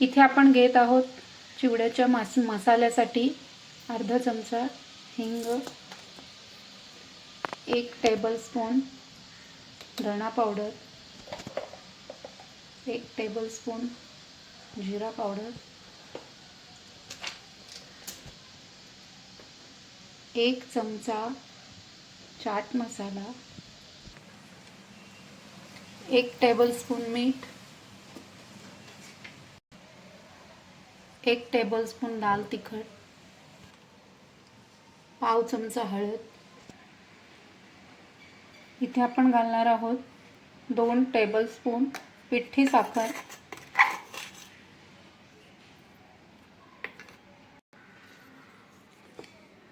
इथे आपण घेत आहोत चिवड्याच्या मास मसाल्यासाठी अर्धा चमचा हिंग एक टेबलस्पून धणा पावडर एक टेबलस्पून जिरा पावडर एक चमचा चाट मसाला एक टेबलस्पून मीठ एक टेबलस्पून लाल तिखट पाव चमचा हळद. इथे आपण घालणार आहोत दोन टेबलस्पून पिठी साखर.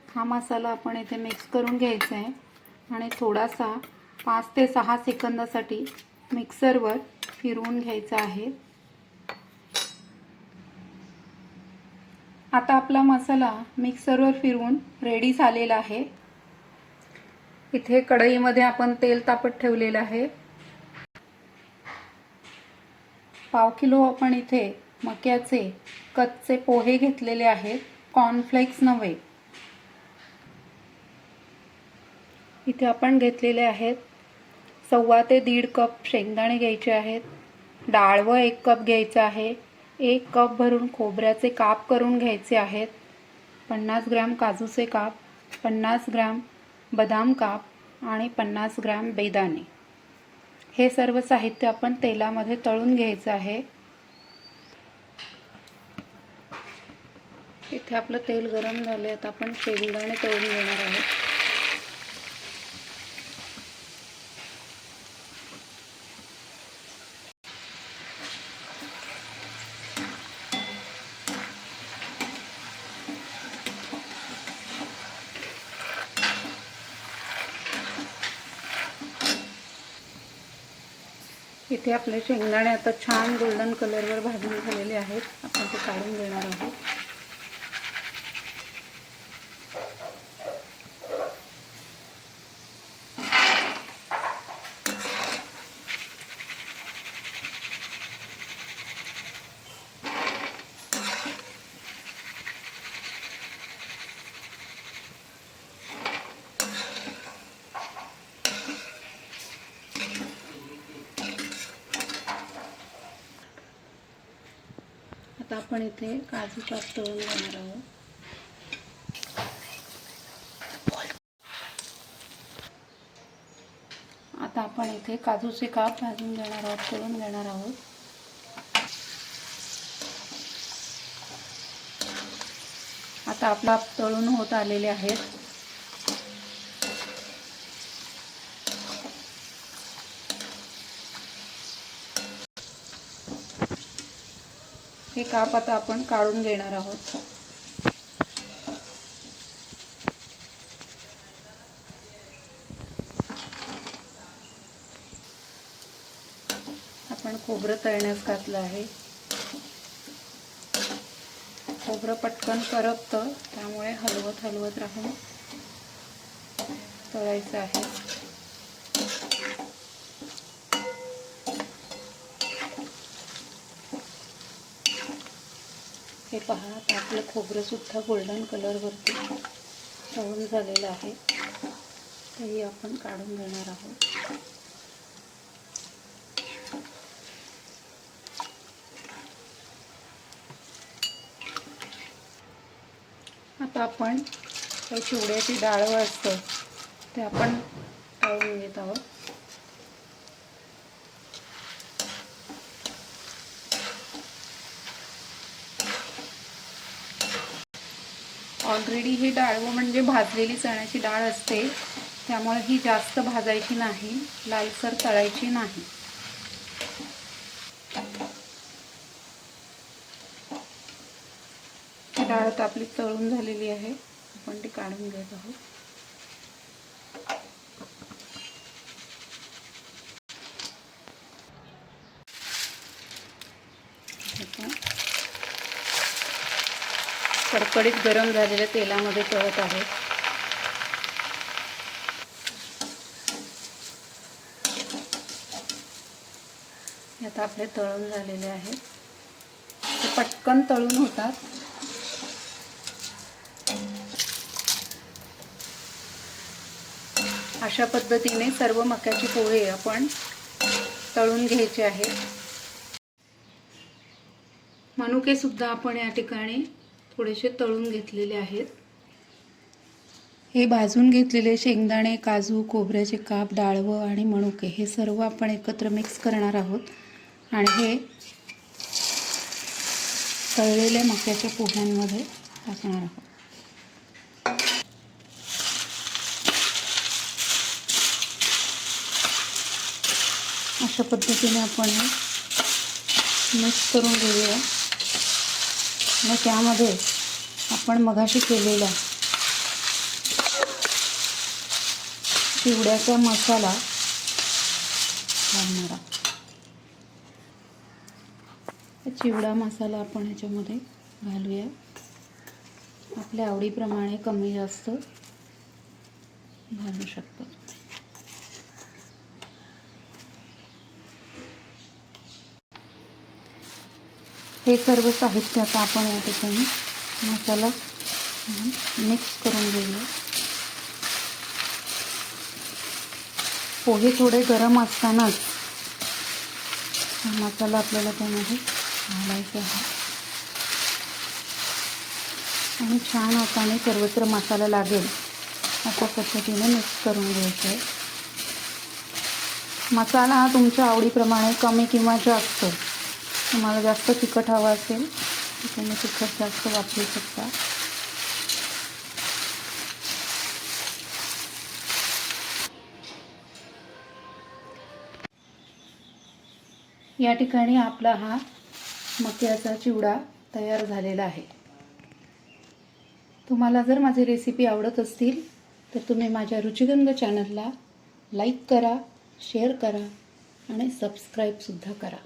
हा मसाला आपण इथे मिक्स करून घ्यायचा आहे आणि थोडासा पाच ते सहा सेकंदासाठी मिक्सरवर फिरवून घ्यायचा आहे. आता आपला मसाला मिक्सरवर फिरवून रेडी झालेला आहे. इथे कढईमध्ये आपण तेल तापत ठेवलेलं आहे. पाव किलो आपण इथे मक्याचे कच्चे पोहे घेतलेले आहेत. कॉर्नफ्लेक्स नव्हे. इथे आपण घेतलेले आहेत सव्वा ते दीड कप शेंगदाणे घ्यायचे आहेत. डाळवं एक कप घ्यायचं आहे. एक कप भरून खोबऱ्याचे काप करून घ्यायचे आहेत. पन्नास ग्रॅम काजूचे काप पन्नास ग्रॅम बदाम काप आणि पन्नास ग्रॅम बेदाणे. हे सर्व साहित्य आपण तेलामध्ये तळून घ्यायचं आहे. इथे आपलं तेल गरम झाले आता आपण शेंगदाणे तळून घेणार आहोत. इथे आपले शेंगदाणे आता छान गोल्डन कलरवर भाजून झालेले आहेत. आपण ते काढून घेणार आहोत. आता आपण इथे काजू काप तळून घेणार आहोत. आता आपण इथे काजूचे काप भाजून घेणार आहोत तळून घेणार आहोत. आता आपला तळून होत आलेले आहेत. हे काप आता आपण काढून घेणार आहोत. आपण खोबरं तळण्यास घातलं आहे. खोबरं पटकन करपतं त्यामुळे हलवत हलवत राहून तळायचं आहे. हे पहा आता आपलं खोबरंसुद्धा गोल्डन कलरवरती तळून झालेलं आहे. तेही आपण काढून घेणार आहोत. आता आपण चिवड्याची डाळं असतं ते आपण तळून घेत आहोत. ऑलरेडी ही डाळ म्हणजे भाजलेली चण्याची डाळ असते. त्यामुळे ही जास्त भाजायची नाही लालसर तळायची नाही. डाळ आता आपली तळून झालेली आहे. आपण ती काढून घेत आहोत आता कडकडीत गरम झालेल्या तेलामध्ये तळत आहे. यात आता आपले तळून झालेले आहेत ते पटकन तळून होतात. अशा पद्धतीने सर्व मक्याचे पोहे आपण तळून घ्यायचे आहेत मनुके सुद्धा आपण या ठिकाणी थोडेसे तळून घेतलेले आहेत. हे भाजून घेतलेले शेंगदाणे काजू खोबऱ्याचे काप डाळवं आणि मनुके हे सर्व आपण एकत्र मिक्स करणार आहोत. आणि हे तळलेल्या मक्याच्या पोह्यांमध्ये टाकणार आहोत. अशा पद्धतीने आपण हे मिक्स करून घेऊया. आणि त्यामध्ये आपण मगाशी केलेला चिवड्याचा मसाला घालणार चिवडा मसाला आपण ह्याच्यामध्ये घालूया. आपल्या आवडीप्रमाणे कमी जास्त घालू शकतो. हे सर्व साहित्य आता आपण या ठिकाणी मसाला मिक्स करून घेऊया. पोहे थोडे गरम असतानाच मसाला आपल्याला त्यामध्ये घालायचा आहे. आणि छान हाताने सर्वत्र मसाला लागेल अशा पद्धतीने मिक्स करून घ्यायचं आहे. मसाला हा तुमच्या आवडीप्रमाणे कमी किंवा जास्त तुम्हाला जास्त तिखट हवं असेल तर तुम्ही तिखट जास्त वापरू शकता. या ठिकाणी आपला हा मक्याचा चिवडा तयार झालेला आहे. तुम्हाला जर माझी रेसिपी आवडत असतील तर तुम्ही माझ्या रुचिगंध चॅनलला लाईक करा शेअर करा आणि सबस्क्राईबसुद्धा करा.